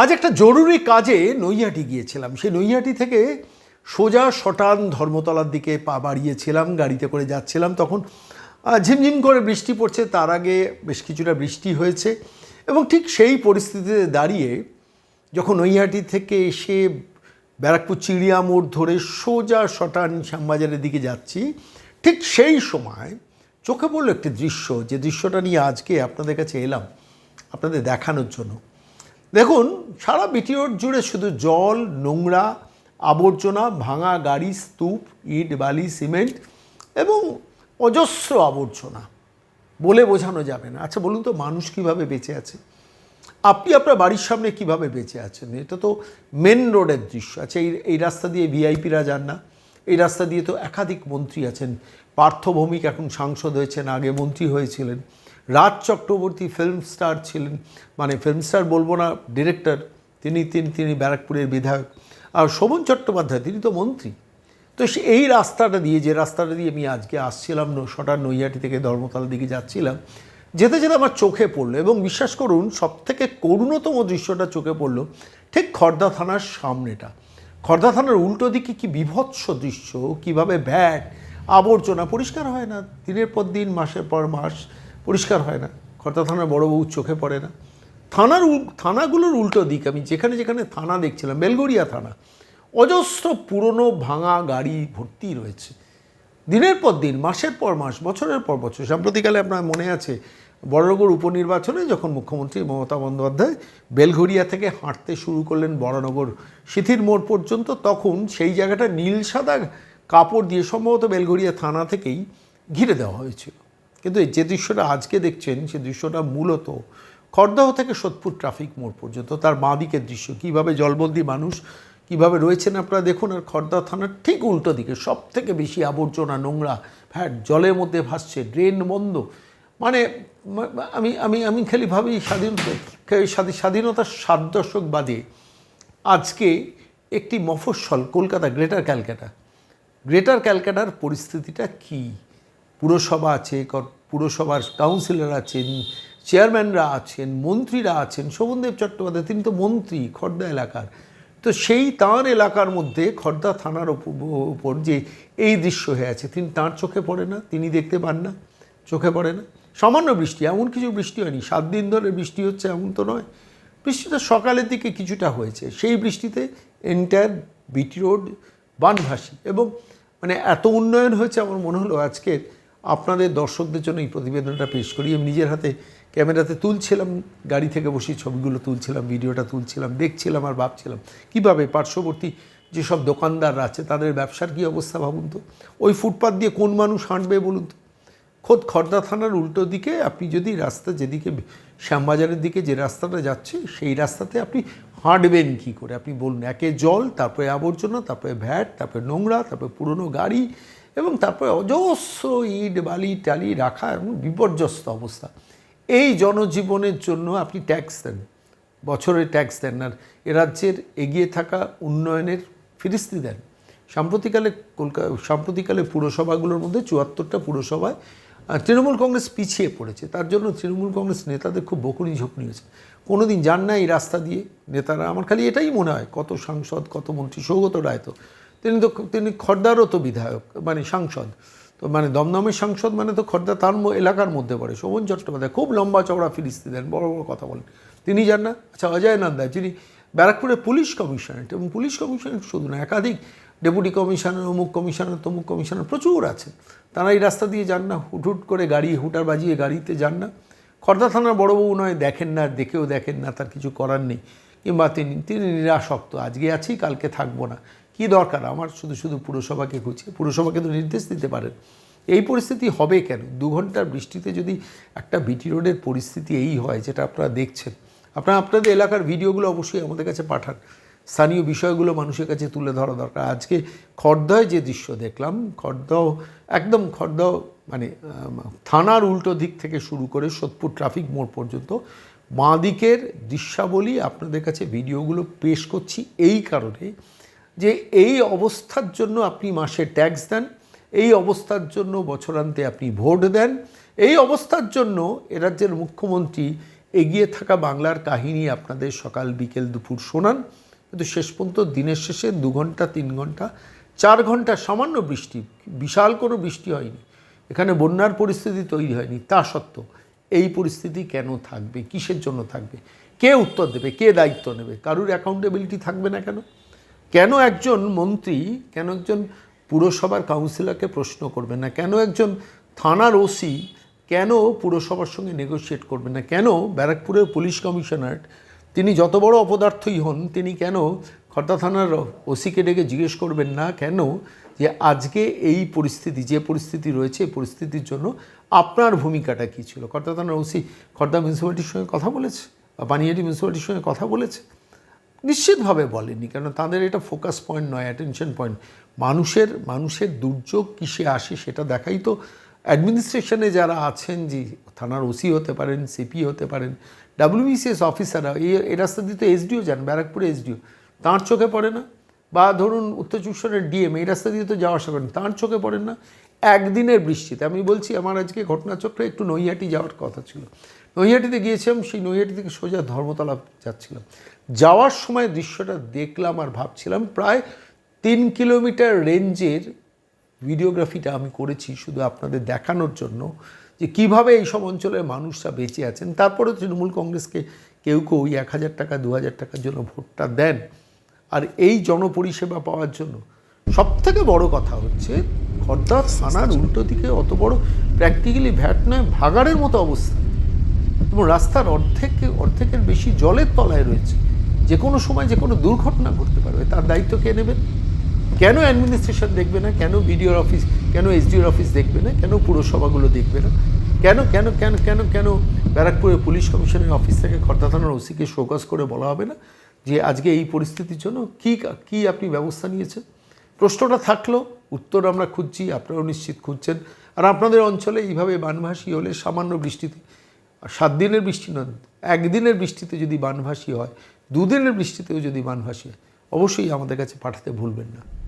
আজ একটা জরুরি কাজে নৈহাটি গিয়েছিলাম। সেই নৈহাটি থেকে সোজা শটান ধর্মতলার দিকে পা বাড়িয়েছিলাম, গাড়িতে করে যাচ্ছিলাম। তখন ঝিমঝিম করে বৃষ্টি পড়ছে। তার আগে বেশ কিছুটা বৃষ্টি হয়েছে এবং ঠিক সেই পরিস্থিতিতে দাঁড়িয়ে যখন নৈহাটি থেকে এসে ব্যারাকপুর চিড়িয়া মোড় ধরে সোজা শটান শ্যামবাজারের দিকে যাচ্ছি, ঠিক সেই সময় চোখে পড়ল একটি দৃশ্য। যে দৃশ্যটা নিয়ে আজকে আপনাদের কাছে এলাম, আপনাদের দেখানোর জন্য। দেখুন, সারা বিটি রোড জুড়ে শুধু জল, নোংরা, আবর্জনা, ভাঙা গাড়ি, স্তূপ, ইট, বালি, সিমেন্ট এবং অজস্র আবর্জনা বলে বোঝানো যাবে না। আচ্ছা বলুন তো মানুষ কীভাবে বেঁচে আছে? আপনি আপনার বাড়ির সামনে কীভাবে বেঁচে আছেন? এটা তো মেন রোডের দৃশ্য। আচ্ছা এই এই রাস্তা দিয়ে ভিআইপিরা যান না। এই রাস্তা দিয়ে তো একাধিক মন্ত্রী আছেন। পার্থভৌমিক এখন সাংসদ হয়েছেন, আগে মন্ত্রী হয়েছিলেন। রাজ চক্রবর্তী ফিল্ম স্টার ছিলেন। মানে ফিল্ম স্টার বলব না ডিরেক্টর তিনি তিনি তিনি ব্যারাকপুরের বিধায়ক। আর শোভন চট্টোপাধ্যায়, তিনি তো মন্ত্রী। তো সে- এই রাস্তাটা দিয়ে, যে রাস্তাটা দিয়ে আমি আজকে আসছিলাম সটার নৈহাটি থেকে ধর্মতলার দিকে যাচ্ছিলাম, যেতে যেতে আমার চোখে পড়ল এবং বিশ্বাস করুন সব থেকে করুণতম দৃশ্যটা চোখে পড়ল ঠিক খর্দা থানার সামনেটা। খর্দা থানার উল্টো দিকে কি বিভৎস দৃশ্য, কীভাবে ভ্যাট আবর্জনা, পরিষ্কার হয় না। দিনের পর দিন, মাসের পর মাস পরিষ্কার হয় না। খর্দা থানার বড় বউ চোখে পড়ে না। থানার থানাগুলোর উল্টো দিক। আমি যেখানে যেখানে থানা দেখছিলাম, বেলগড়িয়া থানা, অজস্র পুরনো ভাঙা গাড়ি ভর্তি রয়েছে। দিনের পর দিন, মাসের পর মাস, বছরের পর বছর, সাম্প্রতিককালে আপনার মনে আছে, বড়নগর উপনির্বাচনে যখন মুখ্যমন্ত্রী মমতা বন্দ্যোপাধ্যায় বেলঘরিয়া থেকে হাঁটতে শুরু করলেন বড়নগর সিথির মোড় পর্যন্ত, তখন সেই জায়গাটা নীল সাদা কাপড় দিয়ে সম্ভবত বেলঘরিয়া থানা থেকেই ঘিরে দেওয়া হয়েছিল। কিন্তু এই যে দৃশ্যটা আজকে দেখছেন, সে দৃশ্যটা মূলত খড়দহ থেকে সোদপুর ট্রাফিক মোড় পর্যন্ত, তার বাঁ দিকের দৃশ্য। কীভাবে জলবন্দি মানুষ, কীভাবে রয়েছেন আপনারা দেখুন, আর খড়দা থানার ঠিক উল্টো দিকে সব থেকে বেশি আবর্জনা নোংরা, ফ্যাট জলের মধ্যে ভাসছে, ড্রেন বন্ধ। মানে আমি আমি আমি খালি ভাবি স্বাধীনতা স্বাধী- স্বাধীনতার সাত দশক বাদে আজকে একটি মফস্বল, কলকাতা, গ্রেটার ক্যালকাটা। গ্রেটার ক্যালকাটার পরিস্থিতিটা কি? পুরসভা আছে পুরসভার কাউন্সিলর আছেন চেয়ারম্যানরা আছেন, মন্ত্রীরা আছেন, শোভনদেব চট্টোপাধ্যায়, তিনি তো মন্ত্রী খর্দা এলাকার। তো সেই তাঁর এলাকার মধ্যে খর্দা থানার উপর যে এই দৃশ্য হয়ে আছে, তিনি তাঁর চোখে পড়ে না, তিনি দেখতে পান না, চোখে পড়ে না। সামান্য বৃষ্টি, এমন কিছু বৃষ্টি হয়নি, সাত দিন ধরে বৃষ্টি হচ্ছে এমন তো নয়। বৃষ্টিটা সকালের দিকে কিছুটা হয়েছে, সেই বৃষ্টিতে এন্টায়ার বিটি রোড বানভাসী এবং মানে এত উন্নয়ন হয়েছে আমার মনে হলো আজকে আপনাদের দর্শকদের জন্য এই প্রতিবেদনটা পেশ করি। আমি নিজের হাতে ক্যামেরাতে তুলছিলাম, গাড়ি থেকে বসে ছবিগুলো তুলছিলাম, ভিডিওটা তুলছিলাম, দেখছিলাম আর ভাবছিলাম, কীভাবে পার্শ্ববর্তী যেসব দোকানদাররা আছে, তাদের ব্যবসার কী অবস্থা ভাবুন তো? ওই ফুটপাত দিয়ে কোন মানুষ হাঁটবে বলুন তো? খোদ খর্দা থানার উল্টো দিকে আপনি যদি রাস্তা যেদিকে, শ্যামবাজারের দিকে যে রাস্তাটা যাচ্ছে, সেই রাস্তাতে আপনি হাঁটবেন কী করে? আপনি বলুন, একে জল, তারপরে আবর্জনা, তারপরে ভ্যাট, তারপরে নোংরা, তারপরে পুরনো গাড়ি এবং তারপরে অজস্র ইট, বালি, টালি রাখা এবং বিপর্যস্ত অবস্থা। এই জনজীবনের জন্য আপনি ট্যাক্স দেন। বছরে ট্যাক্স দেন আর এ রাজ্যের এগিয়ে থাকা উন্নয়নের ফিরিস্তি দেন। সাম্প্রতিকালে কলকাতা সাম্প্রতিকালে পুরসভাগুলোর মধ্যে চুয়াত্তরটা পুরসভায় তৃণমূল কংগ্রেস পিছিয়ে পড়েছে। তার জন্য তৃণমূল কংগ্রেস নেতাদের খুব বকুনি ঝোঁকুনি হয়েছে কোনো দিন যান না এই রাস্তা দিয়ে নেতারা। আমার খালি এটাই মনে হয়, কত সাংসদ, কত মন্ত্রী, সৌগত রায় তো। তিনি তো তিনি খর্দারও তো বিধায়ক মানে সাংসদ। তো মানে দমদমের সাংসদ মানে তো খর্দা তার এলাকার মধ্যে পড়ে। শোভন চট্টোপাধ্যায় খুব লম্বা চওড়া ফিরিস্তি দেন বড় বড় কথা বলেন। তিনি যান না? আচ্ছা অজয় নন্দা যিনি ব্যারাকপুরের পুলিশ কমিশনারেট এবং পুলিশ কমিশনারেট শুধু না, একাধিক ডেপুটি কমিশনার, অমুক কমিশনার, তমুক কমিশনার প্রচুর আছে তারা এই রাস্তা দিয়ে যান না, হুট হুট করে গাড়ি, হুটার বাজিয়ে গাড়িতে যান না। খর্দা থানার বড়বাবু নয়, দেখেন না, দেখেও দেখেন না, তার কিছু করার নেই। কিংবা তিনি তিনি নিরাসক্ত, আজকে আছি, কালকে থাকব না। কি দরকার আমার? শুধু শুধু পুরসভাকে খুঁজছে। পুরসভাকে তো নির্দেশ দিতে পারেন এই পরিস্থিতি হবে কেন? দু ঘণ্টার বৃষ্টিতে যদি একটা বিটি রোডের পরিস্থিতি এই হয়, যেটা আপনারা দেখছেন, আপনারা আপনাদের এলাকার ভিডিওগুলো অবশ্যই আমাদের কাছে পাঠান। স্থানীয় বিষয়গুলো মানুষের কাছে তুলে ধরা দরকার। আজকে খর্দায় যে দৃশ্য দেখলাম খর্দাও একদম খর্দাও মানে থানার উল্টো দিক থেকে শুরু করে সোদপুর ট্রাফিক মোড় পর্যন্ত বাঁ দিকের দৃশ্যাবলী আপনাদের কাছে ভিডিওগুলো পেশ করছি। এই কারণে যে এই অবস্থার জন্য আপনি মাসে ট্যাক্স দেন, এই অবস্থার জন্য বছরান্তে আপনি ভোট দেন, এই অবস্থার জন্য এ রাজ্যের মুখ্যমন্ত্রী এগিয়ে থাকা বাংলার কাহিনী আপনাদের সকাল বিকেল দুপুর শোনান। কিন্তু শেষ পর্যন্ত দিনের শেষে দু ঘণ্টা, তিন ঘণ্টা, চার ঘণ্টা সামান্য বৃষ্টি, বিশাল কোনো বৃষ্টি হয়নি। এখানে বন্যার পরিস্থিতি তৈরি হয়নি। তা সত্ত্বেও এই পরিস্থিতি কেন থাকবে? কিসের জন্য থাকবে? কে উত্তর দেবে? কে দায়িত্ব নেবে? কারুর অ্যাকাউন্টেবিলিটি থাকবে না কেন? কেন একজন মন্ত্রী, কেন একজন পুরসভার কাউন্সিলরকে প্রশ্ন করবে না? কেন একজন থানার ওসি কেন পুরসভার সঙ্গে নেগোশিয়েট করবে না? কেন ব্যারাকপুরের পুলিশ কমিশনার, তিনি যত বড় অপদার্থই হন, তিনি কেন খর্দা থানার ওসিকে ডেকে জিজ্ঞেস করবেন না? কেন যে আজকে এই পরিস্থিতি, যে পরিস্থিতি রয়েছে, এই পরিস্থিতির জন্য আপনার ভূমিকাটা কী ছিল? খর্দা থানার ওসি খর্দা মিউনিসিপ্যালিটির সঙ্গে কথা বলেছে? বা পানিহাটি মিউনিসিপ্যালিটির সঙ্গে কথা বলেছে? নিশ্চিতভাবে বলেনি কারণ তাদের এটা ফোকাস পয়েন্ট নয় অ্যাটেনশন পয়েন্ট মানুষের মানুষের দুর্যোগ কিসে আসে সেটা দেখাই তো। অ্যাডমিনিস্ট্রেশনে যারা আছেন, যে থানার ওসি হতে পারেন সিপি হতে পারেন ডাব্লিউবিসিএস অফিসাররা এই এই রাস্তা দিয়ে তো এসডিও যান, ব্যারাকপুরে এসডিও তাঁর চোখে পড়ে না? বা ধরুন উত্তর চব্বিশ পরগনার ডিএম এই রাস্তা দিয়ে তো যাওয়া আসা করেন, তাঁর চোখে পড়েন না? একদিনের বৃষ্টিতে, আমি বলছি, আমার আজকে ঘটনাচক্রে একটু নৈহাটি যাওয়ার কথা ছিল। নৈহাটিতে গিয়েছিলাম, সেই নৈহাটি থেকে সোজা ধর্মতলা যাচ্ছিলাম। যাওয়ার সময় দৃশ্যটা দেখলাম আর ভাবছিলাম, প্রায় তিন কিলোমিটার রেঞ্জের ভিডিওগ্রাফিটা আমি করেছি শুধু আপনাদের দেখানোর জন্য, যে কীভাবে এইসব অঞ্চলের মানুষরা বেঁচে আছেন। তারপরে তৃণমূল কংগ্রেসকে কেউ কেউ ওই এক হাজার টাকা, দু হাজার টাকার জন্য ভোটটা দেন। আর এই জনপরিষেবা পাওয়ার জন্য সবথেকে বড় কথা হচ্ছে খর্দা থানার উল্টো দিকে অত বড় প্র্যাকটিক্যালি ভ্যাট নয়, ভাগাড়ের মতো অবস্থা। এবং রাস্তার অর্ধেক, অর্ধেকের বেশি জলের তলায় রয়েছে। যে কোনো সময় যে কোনো দুর্ঘটনা ঘটতে পারবে তার দায়িত্ব কে নেবেন কেন অ্যাডমিনিস্ট্রেশন দেখবে না? কেন বিডিওর অফিস কেন এসডিওর অফিস দেখবে না? কেন পুরসভাগুলো দেখবে না? কেন কেন কেন কেন কেন ব্যারাকপুরের পুলিশ কমিশনের অফিস থেকে খর্দা থানার ওসিকে শোকস করে বলা হবে না? যে আজকে এই পরিস্থিতির জন্য কী কী আপনি ব্যবস্থা নিয়েছেন? প্রশ্নটা থাকল, উত্তর আমরা খুঁজছি, আপনারাও নিশ্চিত খুঁজছেন। আর আপনাদের অঞ্চলে এইভাবে বানভাসী হলে সামান্য বৃষ্টিতে আর সাত দিনের বৃষ্টি নয়, একদিনের বৃষ্টিতে যদি বানভাসী হয়, দুদিনের বৃষ্টিতেও যদি বানভাসী হয়, অবশ্যই আমাদের কাছে পাঠাতে ভুলবেন না।